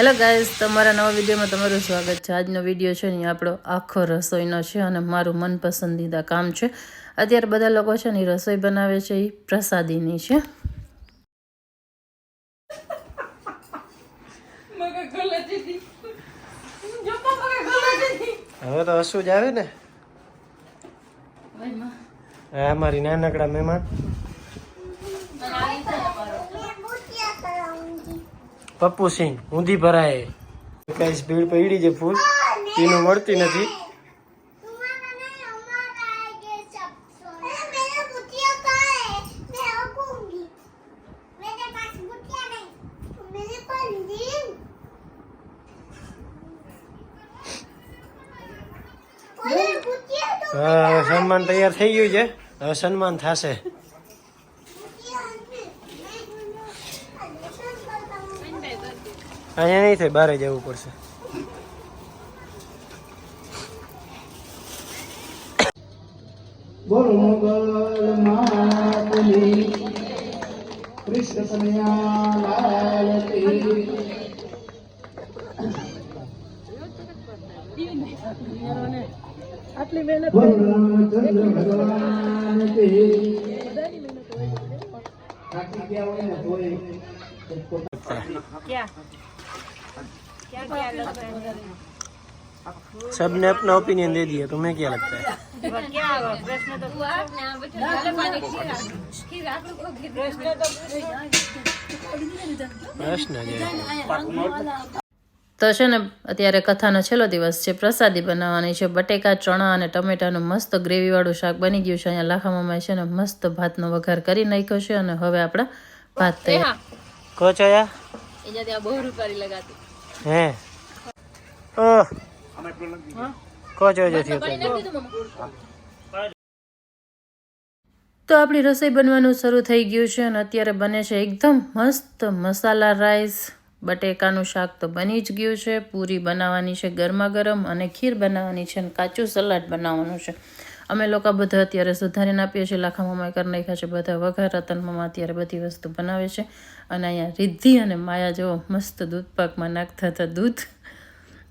Hello guys તમારા નવા વિડીયોમાં તમારું સ્વાગત છે. આજનો વીડિયો છે ને આપણો આખો રસોઈનો છે અને મારું મનપસંદીદા કામ છે. અત્યારે બધા લોકો છે ને રસોઈ બનાવે છે એ પ્રસાદીની છે. હવે તો હસું જ આવે ને. આ અમારી નાનકડા મહેમાન. પપ્પુ સિંહ ઊંધી ભરાય કઈ ભીડ પડી છે ફૂલ? એનું મળતી નથી. હા, સન્માન તૈયાર થઈ ગયું છે. હવે સન્માન થશે. અહીંયા નહીં થાય બહાર જવું પડશે. બોલો મોગલ માતની કૃષ્ણ કન્યા લાલ કી બોલો ભગવાન ગયા હોય ને તોય सबने अपना ओपिनियन दे दिया तुम्हें क्या लगता है પ્રશ્ન છે તો છે ને અત્યારે કથાનો છેલ્લો દિવસ છે પ્રસાદી બનાવવાની છે બટેકા ચણા અને ટમેટાનું મસ્ત ગ્રેવીવાળું શાક બની ગયું છે અહીંયા લાખા મમ્માએ છે ને મસ્ત ભાતનો વઘાર કરી નાખ્યો છે અને હવે આપણા ભાત તૈયાર કો ચયા હે. ઓહ તો આપણી રસોઈ બનવાનું શરૂ થઈ ગયું છે અને અત્યારે બને છે એકદમ મસ્ત મસાલા રાઈસ. બટેકાનું શાક તો બની જ ગયું છે. પૂરી બનાવવાની છે ગરમા ગરમ અને ખીર બનાવવાની છે અને કાચું સલાડ બનાવવાનું છે. અમે લોકો બધા અત્યારે સુધારીને આપીએ છીએ. લાખા મમ્માએ કરી નાખ્યા છે બધા વઘાર. રતન અત્યારે બધી વસ્તુ બનાવે છે. અને અહીંયા રિદ્ધિ અને માયા જેવો મસ્ત દૂધપાકમાં નાખતા હતા દૂધ.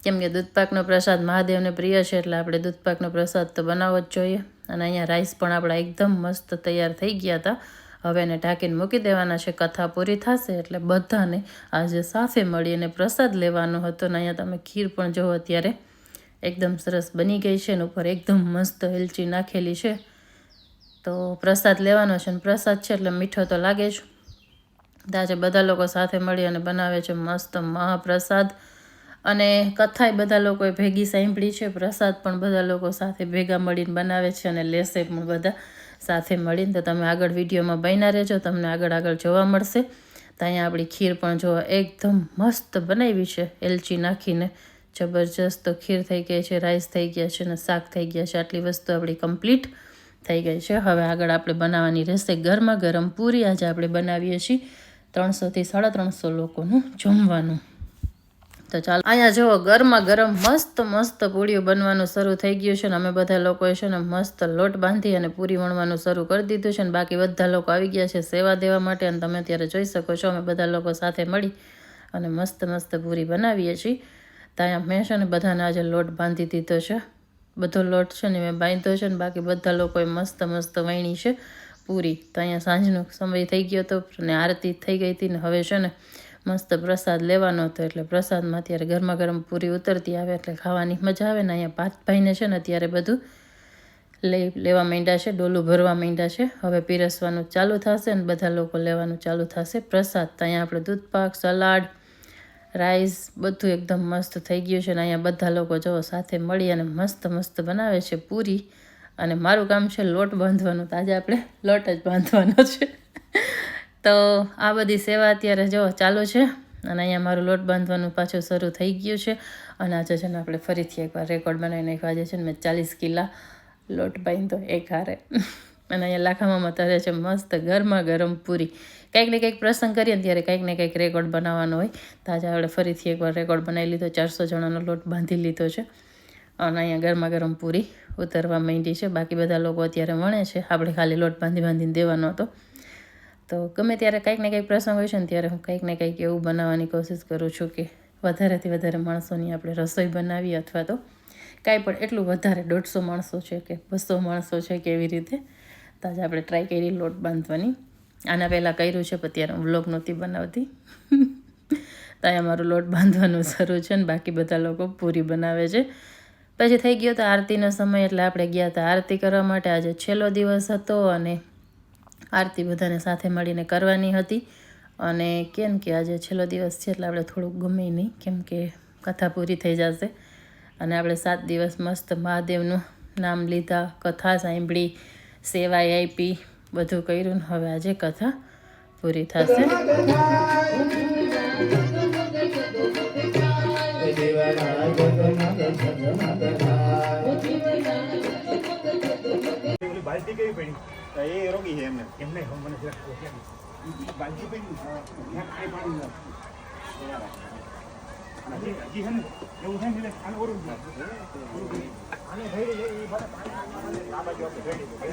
કેમ કે દૂધપાકનો પ્રસાદ મહાદેવને પ્રિય છે એટલે આપણે દૂધપાકનો પ્રસાદ તો બનાવવો જ જોઈએ. અને અહીંયા રાઈસ પણ આપણા એકદમ મસ્ત તૈયાર થઈ ગયા હતા. હવે એને ઢાંકીને મૂકી દેવાના છે. કથા પૂરી થશે એટલે બધાને આજે સાથે મળીને પ્રસાદ લેવાનો હતો ને અહીંયા તમે ખીર પણ જુઓ અત્યારે એકદમ સરસ બની ગઈ છે ને ઉપર એકદમ મસ્ત એલચી નાખેલી છે. તો પ્રસાદ લેવાનો છે ને પ્રસાદ છે એટલે મીઠો તો લાગે જ. આજે બધા લોકો સાથે મળી અને બનાવે છે મસ્ત મહાપ્રસાદ. અને કથાય બધા લોકોએ ભેગી સાંભળી છે. પ્રસાદ પણ બધા લોકો સાથે ભેગા મળીને બનાવે છે અને લેશે પણ બધા. સાથે મળીને તો તમે આગળ વિડીયોમાં બન્યા રહેજો, તમને આગળ આગળ જોવા મળશે. તો અહીંયા આપણી ખીર પણ જોવા એકદમ મસ્ત બનાવી છે, એલચી નાખીને. જબરજસ્ત તો ખીર થઈ ગઈ છે, રાઈસ થઈ ગયા છે અને શાક થઈ ગયા છે. આટલી વસ્તુ આપણી કમ્પ્લીટ થઈ ગઈ છે. હવે આગળ આપણે બનાવવાની રહેશે ગરમા ગરમ પૂરી. આજે આપણે બનાવીએ છીએ ત્રણસોથી સાડા ત્રણસો લોકોનું જમવાનું. તો ચાલો, અહીંયા જુઓ, ગરમા ગરમ મસ્ત મસ્ત પૂરીઓ બનવાનું શરૂ થઈ ગયું છે ને અમે બધા લોકોએ છે ને મસ્ત લોટ બાંધી અને પૂરી વણવાનું શરૂ કરી દીધું છે ને બાકી બધા લોકો આવી ગયા છે સેવા દેવા માટે અને તમે અત્યારે જોઈ શકો છો, અમે બધા લોકો સાથે મળી અને મસ્ત મસ્ત પૂરી બનાવીએ છીએ. તો અહીંયા મેં છે ને બધાને આજે લોટ બાંધી દીધો છે. બધો લોટ છે ને મેં બાંધ્યો છે ને બાકી બધા લોકોએ મસ્ત મસ્ત વણી છે પૂરી. તો અહીંયા સાંજનો સમય થઈ ગયો હતો અને આરતી થઈ ગઈ હતી ને હવે છે ને મસ્ત પ્રસાદ લેવાનો હતો એટલે પ્રસાદમાં અત્યારે ગરમા ગરમ પૂરી ઉતરતી આવે એટલે ખાવાની મજા આવે ને અહીંયા પાર્થભાઈને છે ને અત્યારે બધું લઈ લેવા માંડ્યા છે, ડોલું ભરવા માંડ્યા છે. હવે પીરસવાનું ચાલુ થશે અને બધા લોકો લેવાનું ચાલુ થશે. પ્રસાદ તો અહીંયા આપણે દૂધપાક સલાડ, રાઈસ બધું એકદમ મસ્ત થઈ ગયું છે અને અહીંયા બધા લોકો જો સાથે મળી અને મસ્ત મસ્ત બનાવે છે પૂરી. અને મારું કામ છે લોટ બાંધવાનું, તો આજે આપણે લોટ જ બાંધવાનો છે. તો આ બધી સેવા અત્યારે જો ચાલુ છે અને અહીંયા મારું લોટ બાંધવાનું પાછું શરૂ થઈ ગયું છે અને આજે છે ને આપણે ફરીથી એકવાર રેકોર્ડ બનાવી નાખ્યો. આજે છે ને મેં ચાલીસ કિલા લોટ બાંધ્યો, એક હારે. અને અહીંયા લાખામાં તરે છે મસ્ત ગરમા ગરમ પૂરી. કંઈક ને કંઈક પ્રસંગ કરીએ ને ત્યારે કંઈક ને કંઈક રેકોર્ડ બનાવવાનો હોય. તો આજે આપણે ફરીથી એકવાર રેકોર્ડ બનાવી લીધો, ચારસો જણાનો લોટ બાંધી લીધો છે. અને અહીંયા ગરમા ગરમ પૂરી ઉતરવા માંડી છે. બાકી બધા લોકો અત્યારે વણે છે. આપણે ખાલી લોટ બાંધી બાંધીને દેવાનો હતો. તો ગમે ત્યારે કંઈક ને કંઈક પ્રસંગ હોય છે ને ત્યારે હું કંઈક ને કંઈક એવું બનાવવાની કોશિશ કરું છું કે વધારેથી વધારે માણસોની આપણે રસોઈ બનાવી અથવા તો કાંઈ પણ એટલું વધારે દોઢસો માણસો છે કે બસો માણસો છે કે એવી રીતે, તો આજે આપણે ટ્રાય કરી લોટ બાંધવાની. આના પહેલાં કર્યું છે, પણ ત્યારે હું વ્લોગ નહોતી બનાવતી. તો અહીંયા મારું લોટ બાંધવાનું શરૂ છે ને બાકી બધા લોકો પૂરી બનાવે છે. પછી થઈ ગયો તો આરતીનો સમય, એટલે આપણે ગયા હતા આરતી કરવા માટે. આજે છેલ્લો દિવસ હતો અને આરતી બધાને સાથે મળીને કરવાની હતી અને કેમ કે આજે છેલ્લો દિવસ છે એટલે આપણે થોડુંક ગમે નહીં કેમ કે કથા પૂરી થઈ જશે અને આપણે સાત દિવસ મસ્ત મહાદેવનું નામ લીધા કથા સાંભળી સેવાય આપી બધું કર્યું ને હવે આજે કથા પૂરી થશે ઓલી કેવી પડી? તો એ રોગી છે એમને. એમને મને બાલટી પડી. હજી છે ને એવું છે ને આને ઓરું આને આ બાજુ આપણે ભેળી છે.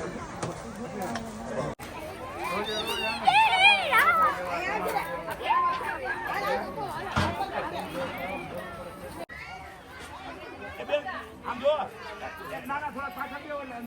આમ જો ના ના થોડા પાછા બેહો એટલે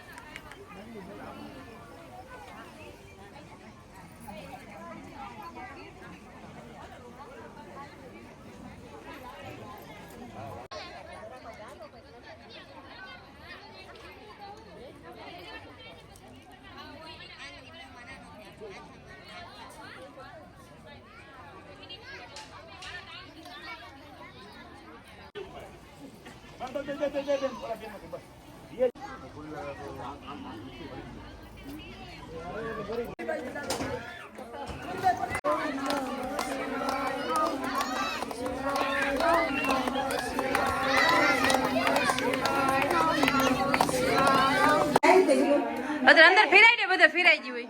બધા અંદર ફેરાઈ ને બધા ફેરાઈ ગયું હોય.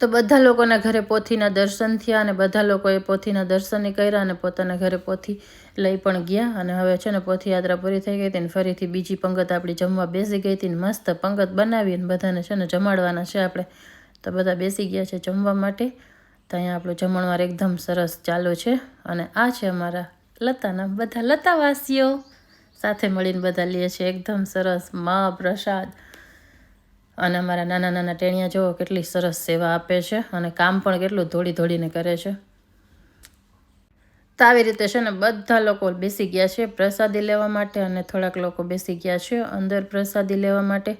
તો બધા લોકોના ઘરે પોથીના દર્શન થયા અને બધા લોકોએ પોથીના દર્શન કર્યા અને પોતાના ઘરે પોથી લઈ પણ ગયા અને હવે છે ને પોથીયાત્રા પૂરી થઈ ગઈ હતી ફરીથી બીજી પંગત આપણી જમવા બેસી ગઈ હતી ને મસ્ત પંગત બનાવી અને બધાને છે ને જમાડવાના છે આપણે. તો બધા બેસી ગયા છે જમવા માટે. તો અહીંયા આપણું જમણવાર એકદમ સરસ ચાલુ છે અને આ છે અમારા લતાના બધા લતાવાસીઓ સાથે મળીને બધા લે છે એકદમ સરસ મા પ્રસાદ. અને અમારા નાના નાના ટેણિયા જુઓ કેટલી સરસ સેવા આપે છે અને કામ પણ કેટલું ધોળી ધોળીને કરે છે. તો આવી રીતે છે ને બધા લોકો બેસી ગયા છે પ્રસાદી લેવા માટે અને થોડાક લોકો બેસી ગયા છે અંદર પ્રસાદી લેવા માટે.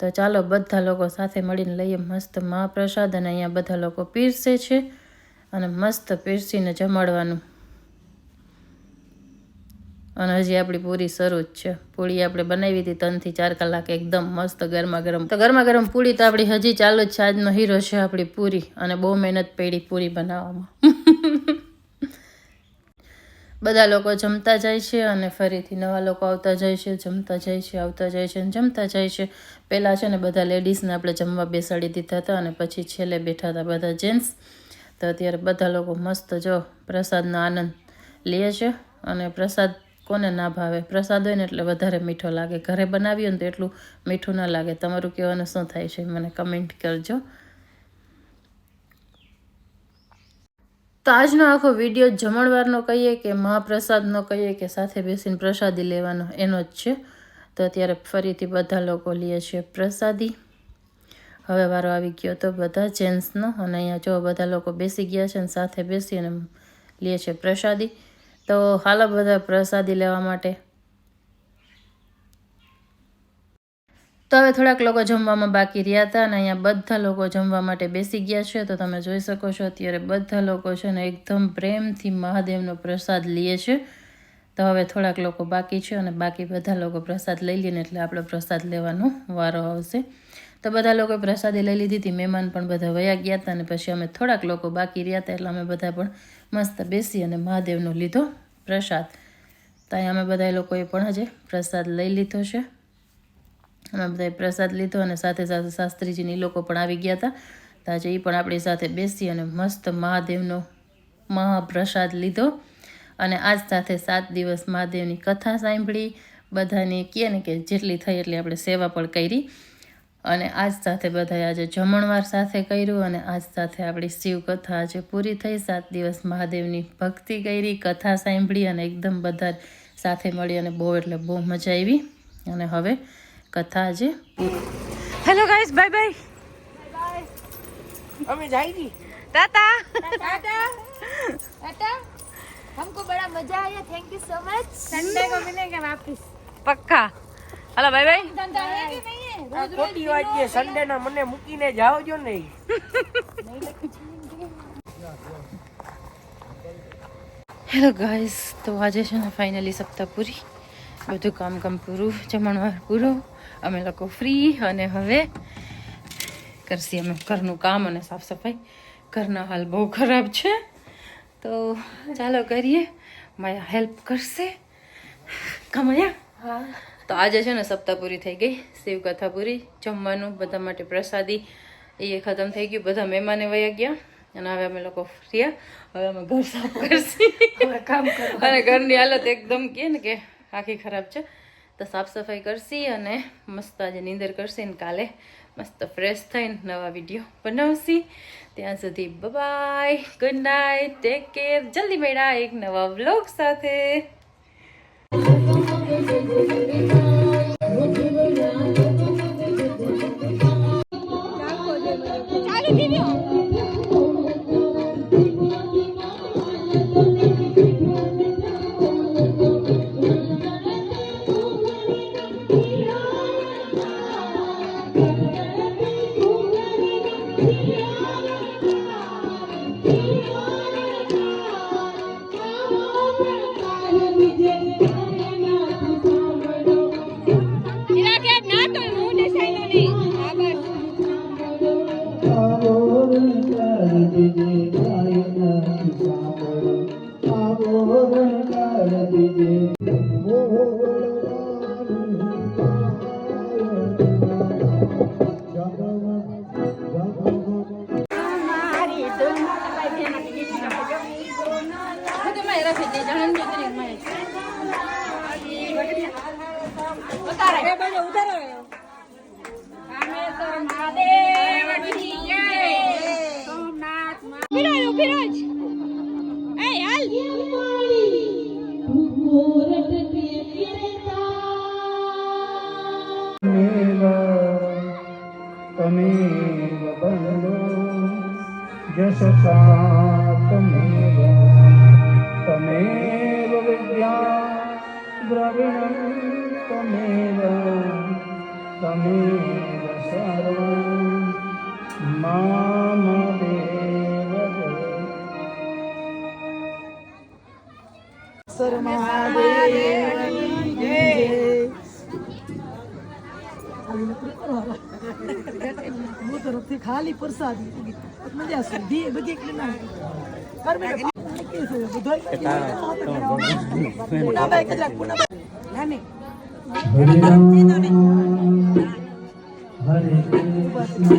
તો ચાલો બધા લોકો સાથે મળીને લઈએ મસ્ત મહાપ્રસાદ અને અહીંયા બધા લોકો પીરસે છે. અને મસ્ત પીરસીને જમાડવાનું. અને હજી આપણી પૂરી શરૂ જ છે. પૂરી આપણે બનાવી હતી ત્રણથી ચાર કલાક એકદમ મસ્ત ગરમા ગરમ તો ગરમા ગરમ પૂરી તો આપણી હજી ચાલુ જ છે. આજનો હીરો છે આપણી પૂરી અને બહુ મહેનત પડી પૂરી બનાવવામાં. બધા લોકો જમતા જાય છે અને ફરીથી નવા લોકો આવતા જાય છે, જમતા જાય છે, આવતા જાય છે અને જમતા જાય છે. પહેલાં છે ને બધા લેડીઝને આપણે જમવા બેસાડી દીધા હતા અને પછી છેલ્લે બેઠા હતા બધા જેન્ટ્સ. તો અત્યારે બધા લોકો મસ્ત જો પ્રસાદનો આનંદ લે છે અને પ્રસાદ કોને ના ભાવે? પ્રસાદ હોય ને એટલે વધારે મીઠો લાગે. ઘરે બનાવ્યો ને તો એટલું મીઠું ના લાગે. તમારું કહેવાનું શું થાય છે? મને કમેન્ટ કરજો. તો આજનો આખો વીડિયો જમણવારનો કહીએ કે મહાપ્રસાદનો કહીએ કે સાથે બેસીને પ્રસાદી લેવાનો? એનો જ છે. તો અત્યારે ફરીથી બધા લોકો લે છે પ્રસાદી. હવે વારો આવી ગયો તો બધા જેન્ટ્સનો અને અહીંયા જો બધા લોકો બેસી ગયા છે અને સાથે બેસી અને લે છે પ્રસાદી. તો હાલો બધા પ્રસાદી લેવા માટે. તો હવે થોડાક લોકો જમવામાં બાકી રહ્યા હતા અને અહીંયા બધા લોકો જમવા માટે બેસી ગયા છે. તો તમે જોઈ શકો છો, અત્યારે બધા લોકો છે ને એકદમ પ્રેમથી મહાદેવનો પ્રસાદ લે છે. તો હવે થોડાક લોકો બાકી છે અને બાકી બધા લોકો પ્રસાદ લઈ લઈને એટલે આપણો પ્રસાદ લેવાનો વારો આવશે. તો બધા લોકોએ પ્રસાદી લઈ લીધી હતી, મહેમાન પણ બધા વયા ગયા હતા અને પછી અમે થોડાક લોકો બાકી રહ્યા હતા એટલે અમે બધા પણ મસ્ત બેસી અને મહાદેવનો લીધો પ્રસાદ. તો અમે બધા લોકોએ પણ હજે પ્રસાદ લઈ લીધો છે. અમે બધાએ પ્રસાદ લીધો અને સાથે સાથે શાસ્ત્રીજીની લોકો પણ આવી ગયા હતા. તો આજે એ પણ આપણી સાથે બેસી અને મસ્ત મહાદેવનો મહાપ્રસાદ લીધો. અને આજ સાથે સાત દિવસ મહાદેવની કથા સાંભળી, બધાને કહે ને કે જેટલી થઈ એટલી આપણે સેવા પણ કરી. અને આજ સાથે બધાએ આજે જમણવાર સાથે કર્યું અને આજ સાથે આપણી શિવ કથા આજે પૂરી થઈ સાત દિવસ મહાદેવની ભક્તિ કરી કથા સાંભળી અને એકદમ બધા સાથે મળી અને બહુ એટલે બહુ મજા આવી અને હવે કથા આજે હેલો ગાઈસ બાય બાય અમે જાય ટાટા टाटा हमको बड़ा मजा आया thank you so much Sunday को मिलेंगे वापस પક્કા હાલો બાય બાય धंधा है कि नहीं है ખોટી વાત છે સન્ડે ના મને મૂકીને જાઓ જો નહીં હેલો ગાઈસ તો આજે છે ને ફાઇનલી સપ્તાહ પૂરી બધું કામ કામ પૂરું જમણવાર પૂરું. અમે લોકો ફ્રી અને હવે કરશી અમે ઘરનું કામ અને સાફ સફાઈ. ઘરના હાલ બહુ ખરાબ છે. તો ચાલો કરીએ. માયા હેલ્પ કરશે. કમાયા તો આજે છે ને સપ્તાહ પૂરી થઈ ગઈ શિવકથા પૂરી જમવાનું બધા માટે પ્રસાદી એ ખતમ થઈ ગયું. બધા મહેમાને વયા ગયા અને હવે અમે લોકો ફર્યા. હવે અમે ઘર સાફ કરશી. કામ અને ઘરની હાલત એકદમ કે ને કે આખી ખરાબ છે. તો સાફ સફાઈ કરશી અને મસ્ત આજે નીંદર કરશી ને કાલે મસ્ત ફ્રેશ થઈને નવા વીડિયો બનાવશી. ત્યાં સુધી bye good night take care જલ્દી મેળા એક નવા વ્લોગ સાથે. Thank you. ખાલી પ્રસાદ. મજા સુધી બધી હરે કૃષ્ણ.